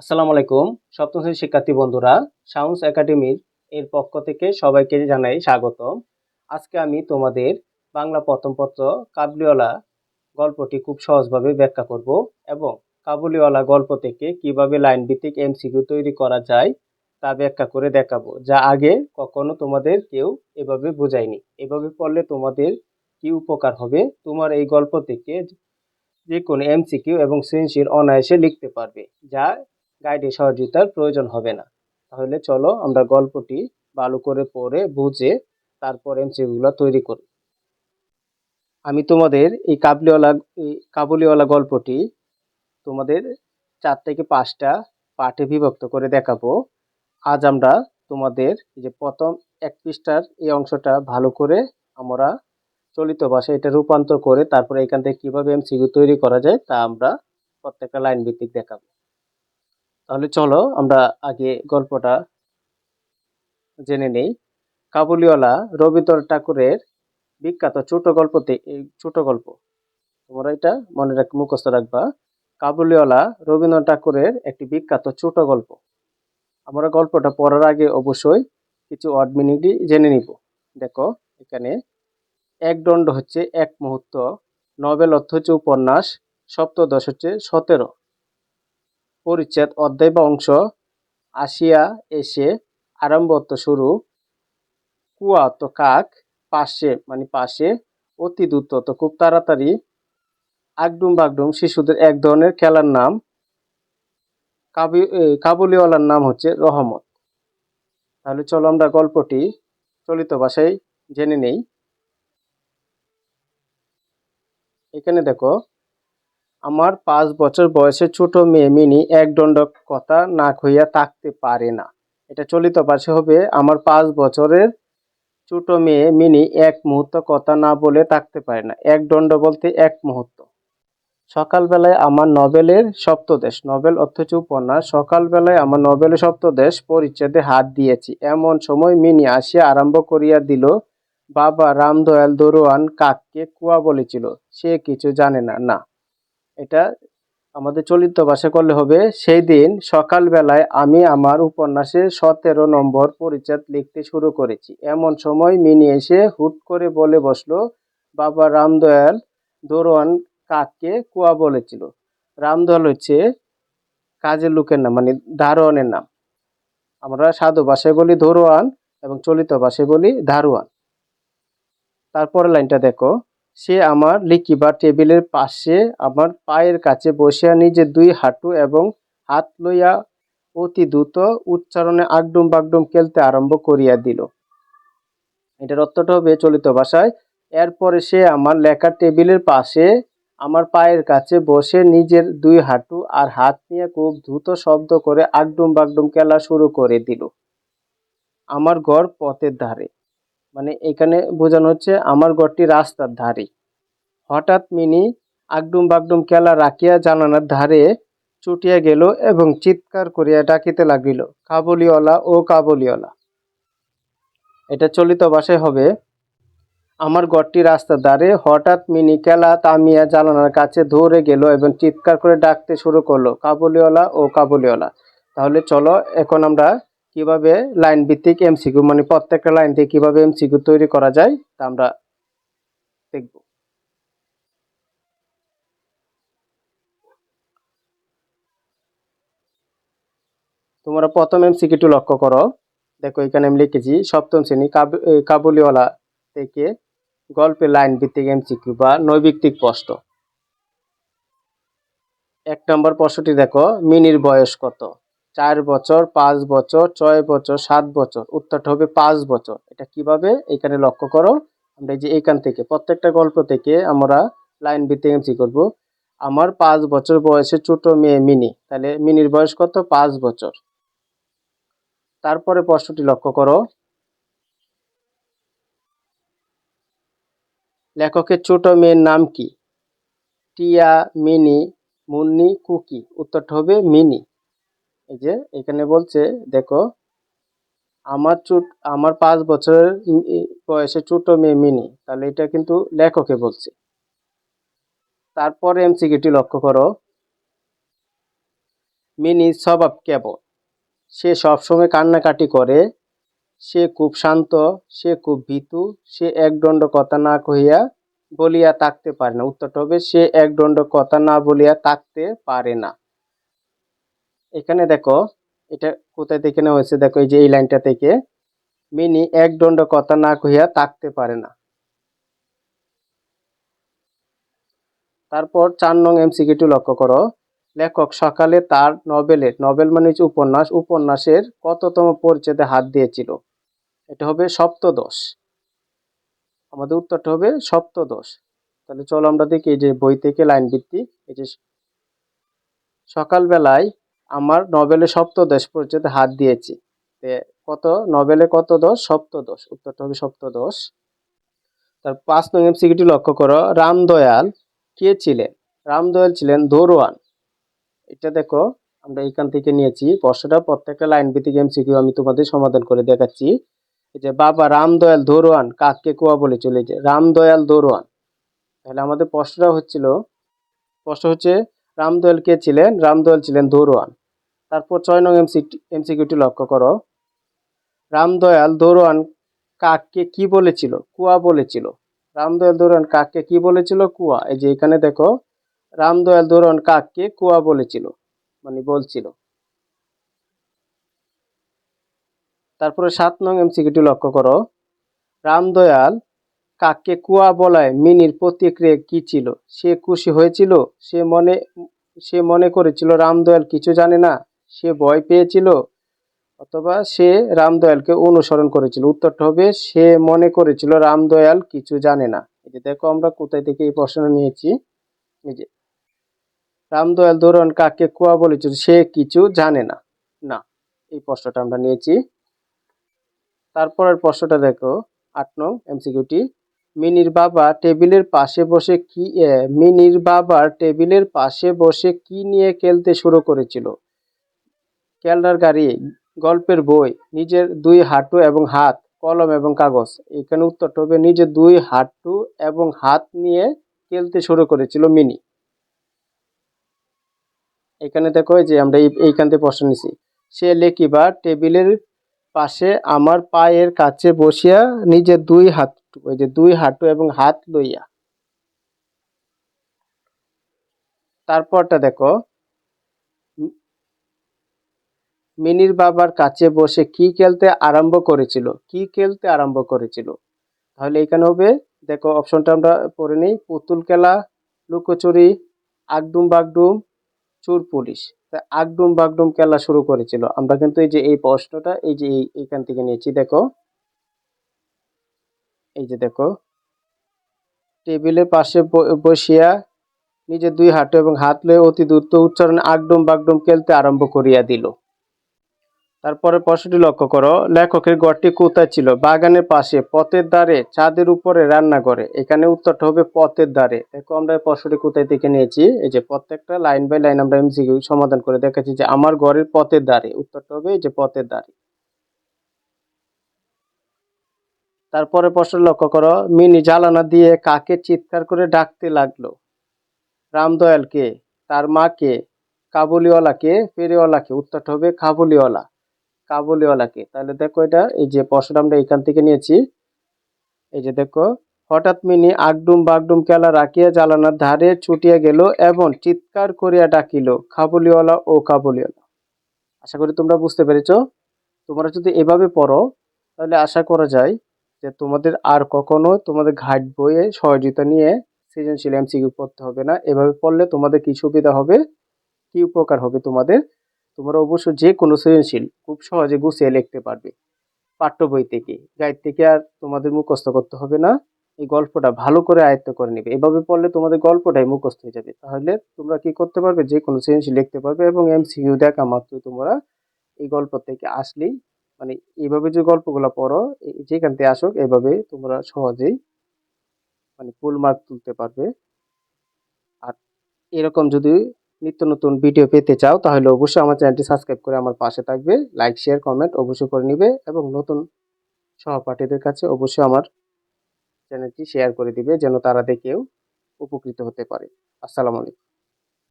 আসসালামু আলাইকুম। সপ্তম শ্রেণির শিক্ষার্থী বন্ধুরা সাউন্স একাডেমির এর পক্ষ থেকে সবাইকে জানাই স্বাগত আজকে আমি তোমাদের বাংলা প্রথম পত্র কাবলিওয়ালা গল্পটি খুব সহজভাবে ব্যাখ্যা করব এবং কাবুলিওয়ালা গল্প থেকে কীভাবে লাইন ভিত্তিক এমসিকিউ তৈরি করা যায় তা ব্যাখ্যা করে দেখাবো, যা আগে কখনো তোমাদের কেউ এভাবে বোঝায়নি। এভাবে পড়লে তোমাদের কি উপকার হবে? তোমার এই গল্প থেকে যে কোনো এমসিকিউ এবং সৃজনশীল অনায়াসে লিখতে পারবে, যা গাইডের সহযোগিতার প্রয়োজন হবে না। তাহলে চলো আমরা গল্পটি ভালো করে পড়ে, বুঝে, তারপর এমসিকিউগুলো তৈরি করি। আমি তোমাদের এই কাবলিওয়ালা কাবুলিওয়ালা গল্পটি তোমাদের চার থেকে পাঁচটা পাঠে বিভক্ত করে দেখাবো। আজ আমরা তোমাদের যে প্রথম এক পৃষ্ঠার এই অংশটা ভালো করে আমরা চলিত ভাষায় এটা রূপান্তর করে তারপরে এখান থেকে কীভাবে এমসিকিউ তৈরি করা যায় তা আমরা প্রত্যেকটা লাইন ভিত্তিক দেখাবো। তাহলে চলো আমরা আগে গল্পটা জেনে নেই। কাবুলিওয়ালা রবীন্দ্রনাথ ঠাকুরের বিখ্যাত ছোট গল্পতে, এই ছোট গল্প। তোমরা এটা মনে রাখ, মুখস্থ রাখবা। কাবুলিওয়ালা রবীন্দ্রনাথ ঠাকুরের একটি বিখ্যাত ছোট গল্প। আমরা গল্পটা পড়ার আগে অবশ্যই কিছু ওয়ার্ড মিনিংটি জেনে নিব। দেখো, এখানে এক দণ্ড হচ্ছে এক মুহূর্ত নভেল অর্থ হচ্ছে উপন্যাস, সপ্তদশ হচ্ছে সতেরো। পরিচ্ছেদ অধ্যায় বা অংশ। আসিয়া এসে আরম্ভ অর্থ শুরু। কুয়া অর্থ কাক পাশে মানে পাশে, অতি দ্রুত অর্থ খুব তাড়াতাড়ি আগডুম বাগডুম শিশুদের এক ধরনের খেলার নাম। কাবি কাবুলিওয়ালার নাম হচ্ছে রহমত। তাহলে চলো আমরা গল্পটি চলিত ভাষায় জেনে নেই। এখানে দেখো আমার পাঁচ বছর বয়সের ছোট মেয়ে মিনি এক দণ্ড কথা না হইয়া থাকতে পারে না। এটা চলিত পাশে হবে, আমার পাঁচ বছরের ছোট মেয়ে মিনি এক মুহূর্ত কথা না বলে থাকতে পারে না। এক দণ্ড বলতে এক মুহূর্ত। সকালবেলায় আমার নভেলের সপ্তদেশ নভেল অথচ উপন্যাস, সকালবেলায় আমার নভেলের সপ্তদেশ পরিচ্ছেদে হাত দিয়েছি। এমন সময় মিনি আসিয়া আরম্ভ করিয়া দিল, বাবা রামদয়াল দরোয়ান কাককে কুয়া বলেছিল, সে কিছু জানে না। না এটা আমাদের চলিত ভাষা করলে হবে, সেই দিন সকালবেলায় আমি আমার উপন্যাসের সতেরো নম্বর পরিচ্ছেদ লিখতে শুরু করেছি। এমন সময় মিনি এসে হুট করে বলে বসল, বাবা রামদয়াল দরোয়ান কাককে কুয়া বলেছিল। রামদয়াল হচ্ছে কাজের লোকের নাম মানে দারোয়ানের নাম। আমরা সাধু ভাষায় বলি দরোয়ান এবং চলিত ভাষায় বলি ধারোয়ান তারপরের লাইনটা দেখো। সে আমার লিখিবার টেবিলের পাশে আমার পায়ের কাছে বসিয়া নিজে দুই হাঁটু এবং হাত লইয়া অতি দ্রুত উচ্চারণে আগডুম বাগডুম খেলতে আরম্ভ করিয়া দিল। এটার অর্থটা হবে চলিত ভাষায়, এরপরে সে আমার লেখার টেবিলের পাশে আমার পায়ের কাছে বসে নিজের দুই হাঁটু আর হাত নিয়ে খুব দ্রুত শব্দ করে আগডুম বাগডুম খেলা শুরু করে দিল। আমার ঘর পথের ধারে। মানে এখানে বোঝানো হচ্ছে, আমার ঘরটি রাস্তার ধারে। হঠাৎ মিনি আগডুম বাগডুম খেলা রাখিয়া জানানার ধারে ছুটিয়া গেল এবং চিৎকার করিয়া ডাকিতে লাগিল, কাবুলিওয়ালা, ও কাবুলিওয়ালা, এটা চলিত ভাষায় হবে। আমার ঘরটি রাস্তার ধারে। হঠাৎ মিনি কেলা তামিয়া জানানার কাছে ধরে গেল এবং চিৎকার করে ডাকতে শুরু করল, কাবুলিওয়ালা, ও কাবুলিওয়ালা, তাহলে চলো, এখন আমরা কীভাবে লাইন ভিত্তিক এমসিকিউ মানে প্রত্যেকটা লাইন থেকে কীভাবে এমসিকিউ তৈরি করা যায়, তা আমরা দেখব। তোমরা প্রথম এমসিকিউটি লক্ষ্য করো। দেখো, এখানে আমি লিখেছি, সপ্তম শ্রেণি কাবু- কাবুলিওয়ালা থেকে গল্পের লাইন ভিত্তিক এমসিকিউ বা নৈভিত্তিক প্রশ্ন। এক নম্বর প্রশ্নটি দেখো, মিনির বয়স কত? চার বছর, পাঁচ বছর, ছয় বছর, সাত বছর, উত্তরটা হবে পাঁচ বছর। এটা কীভাবে? এখানে লক্ষ্য করো। আমরা যে এখান থেকে, প্রত্যেকটা গল্প থেকে আমরা লাইন ভিত্তিক এমসি করব। আমার পাঁচ বছর বয়সে ছোট মেয়ে মিনি। তাহলে মিনির বয়স কত? পাঁচ বছর। তারপরে প্রশ্নটি লক্ষ্য করো। লেখকের ছোট মেয়ের নাম কি? টিয়া, মিনি, মুন্নি, কুকি। উত্তরটা হবে মিনি। এই যে এখানে বলছে, দেখো, আমার ছোট আমার পাঁচ বছরের বয়সে ছোট মেয়ে মিনি, তাহলে এটা কিন্তু লেখকে বলছে। তারপরে এমসিকিউটি লক্ষ্য করো মিনি স্বভাব কেবল। সে সবসময় কান্নাকাটি করে, সে খুব শান্ত, সে খুব ভীতু, সে একদণ্ড কথা না কহিয়া বলিয়া থাকতে পারে না। উত্তরটা হবে, সে একদণ্ড কথা না বলিয়া থাকতে পারে না। এখানে দেখো, এটা কোথায় থেকে নেওয়া হয়েছে? দেখো, এই যে এই লাইনটা থেকে। মিনি একদণ্ড কথা না কহিয়া থাকতে পারে না। তারপর চার নং এমসিকিউটি লক্ষ্য করো। লেখক, সকালে তার নভেলের নভেল মানে হচ্ছে উপন্যাস, উপন্যাসের কততম পরিচ্ছেদে হাত দিয়েছিল? এটা হবে সপ্তদশ। আমাদের উত্তরটা হবে সপ্তদশ। তাহলে চলো আমরা দেখি, এই যে বই থেকে লাইন ভিত্তিক এই যে সকালবেলায় আমার নভেলে সপ্তদশ পর্যন্ত হাত দিয়েছি। কত? নভেলে কত দশ সপ্তদশ উত্তরটা হবে সপ্তদশ তার পাঁচ নং এমসিকিউটি লক্ষ্য করো। রামদয়াল কে ছিলেন? রামদয়াল ছিলেন দৌড়োয়ান এটা দেখো, আমরা এখান থেকে নিয়েছি। প্রশ্নটা প্রত্যেকটা লাইন ভিত্তিক এমসিকিউ আমি তোমাদের সমাধান করে দেখাচ্ছি। যে বাবা রামদয়াল দৌড়োয়ান কাককে কুয়া বলে চলে যে রামদয়াল দৌড়োয়ান তাহলে আমাদের প্রশ্নটা হচ্ছিল, প্রশ্ন হচ্ছে, রামদয়াল কে ছিলেন? রামদয়াল ছিলেন দৌড়োয়ান তারপর ছয় নং এমসি, এমসিকিউটি লক্ষ্য করো। রামদয়াল দৌড়োয়ান কাককে কি বলেছিল? কুয়া বলেছিল। রামদয়াল দৌড়ান কাককে কি বলেছিল? কুয়া। এই যে এখানে দেখো, রামদয়াল দৌড়ান কাককে কুয়া বলেছিল? মানে বলছিল। তারপরে সাত নং এমসিকিউটি লক্ষ্য করো। রামদয়াল কাককে কুয়া বলায় মিনির প্রতিক্রিয়া কি ছিল? সে খুশি হয়েছিল? সে মনে সে মনে করেছিল, রামদয়াল কিছু জানে না। সে ভয় পেয়েছিল, অথবা সে রামদয়ালকে অনুসরণ করেছিল। উত্তরটা হবে, সে মনে করেছিল রামদয়াল কিছু জানে না। এই যে দেখো, আমরা কোথায় থেকে এই প্রশ্নটা নিয়েছি। এই যে রামদয়াল ধরুন কাকে কুয়া বলেছিল, সে কিছু জানে না। না, এই প্রশ্নটা আমরা নিয়েছি। তারপরের প্রশ্নটা দেখো, আট নং এমসিকিউটি। মিনির বাবা টেবিলের পাশে বসে কি মিনির বাবার টেবিলের পাশে বসে কি নিয়ে খেলতে শুরু করেছিল? ক্যালডার গাড়ি, গল্পের বই, নিজের দুই হাঁটু এবং হাত, কলম এবং কাগজ। এখানে উত্তরটা হবে, নিজের দুই হাঁটু এবং হাত নিয়ে খেলতে শুরু করেছিল মিনি। এখানে দেখো যে আমরা এই, এইখান থেকে প্রশ্ন নিছি। সে লেখিবা টেবিলের পাশে আমার পায়ের কাছে বসিয়া নিজের দুই হাত ওই যে দুই হাঁটু এবং হাত লইয়া। তারপরটা দেখো মিনির বাবার কাছে বসে কি খেলতে আরম্ভ করেছিল? কি খেলতে আরম্ভ করেছিল? তাহলে এখানে হবে। দেখো অপশনটা আমরা পড়ে নিই। পুতুল খেলা, লুকোচুরি, আগডুম বাগডুম, চোর পুলিশ। আগডুম বাগডুম খেলা শুরু করেছিল। আমরা কিন্তু এই যে এই প্রশ্নটা, এই যে এই- এইখান থেকে নিয়েছি। দেখো, এই যে দেখো, টেবিলের পাশে বসিয়া নিজের দুই হাঁটু এবং হাত লয়ে অতি দ্রুত উচ্চারণে আগডুম বাগডুম খেলতে আরম্ভ করিয়া দিল। তারপরে প্রশ্নটি লক্ষ্য করো। লেখকের ঘরটি কোথায় ছিল? বাগানের পাশে, পথের ধারে, ছাদের উপরে রান্না করে এখানে উত্তরটা হবে পথের ধারে। দেখো, আমরা প্রশ্নটি কোথায় থেকে নিয়েছি? এই যে প্রত্যেকটা লাইন বাই লাইন আমরা এমসিকিউ সমাধান করে দেখাচ্ছি যে আমার ঘরের পথের ধারে। উত্তরটা হবে এই যে পথের ধারে। তারপরে প্রশ্ন লক্ষ্য করো, মিনি জ্বালানা দিয়ে কাকে চিৎকার করে ডাকতে লাগল? রামদয়ালকে তার মাকে কাবুলিওয়ালাকে ফেরিওয়ালাকে উত্তরটা হবে কাবুলিওয়ালা। কাবুলিওয়ালাকে। তাহলে দেখো এটা, এই যে প্রশ্নটা আমরা এখান থেকে নিয়েছি। এই যে দেখো, হঠাৎ মিনি আগডুম বাগডুম কেলা রাখিয়া জ্বালানার ধারে ছুটিয়া গেল এবং চিৎকার করিয়া ডাকিল, কাবুলিওয়ালা ও কাবুলিওয়ালা। আশা করি তোমরা বুঝতে পেরেছ। তোমরা যদি এভাবে পড়ো, তাহলে আশা করা যায় যে তোমাদের আর কখনো তোমাদের ঘাট বইয়ে সহযোগিতা নিয়ে সৃজনশীল এমসিকিউ পড়তে হবে না। এভাবে পড়লে তোমাদের কি সুবিধা হবে? কি উপকার হবে তোমাদের? তোমরা অবশ্য যে কোনো সৃজনশীল খুব সহজে গুছিয়ে লিখতে পারবে। পাঠ্য বই থেকে। গাইড থেকে আর তোমাদের মুখস্থ করতে হবে না। এই গল্পটা ভালো করে আয়ত্ত করে নেবে। এভাবে পড়লে তোমাদের গল্পটাই মুখস্থ হয়ে যাবে। তাহলে তোমরা কি করতে পারবে? যে কোনো সৃজনশীল লিখতে পারবে এবং এমসিকিউ দেখা মাত্রই তোমরা এই গল্প থেকে আসলেই মানে এইভাবে যে গল্পগুলো পড়ো যেখান থেকে আসুক এভাবে তোমরা সহজেই মানে ফুল মার্ক তুলতে পারবে। আর এরকম যদি নিত্য নতুন ভিডিও পেতে চাও, তাহলে অবশ্যই আমার চ্যানেলটি সাবস্ক্রাইব করে আমার পাশে থাকবে। লাইক শেয়ার কমেন্ট অবশ্যই করে নিবে এবং নতুন সহপাঠীদের কাছে অবশ্যই আমার চ্যানেলটি শেয়ার করে দিবে, যেন তারা দেখেও উপকৃত হতে পারে। আসসালামু আলাইকুম।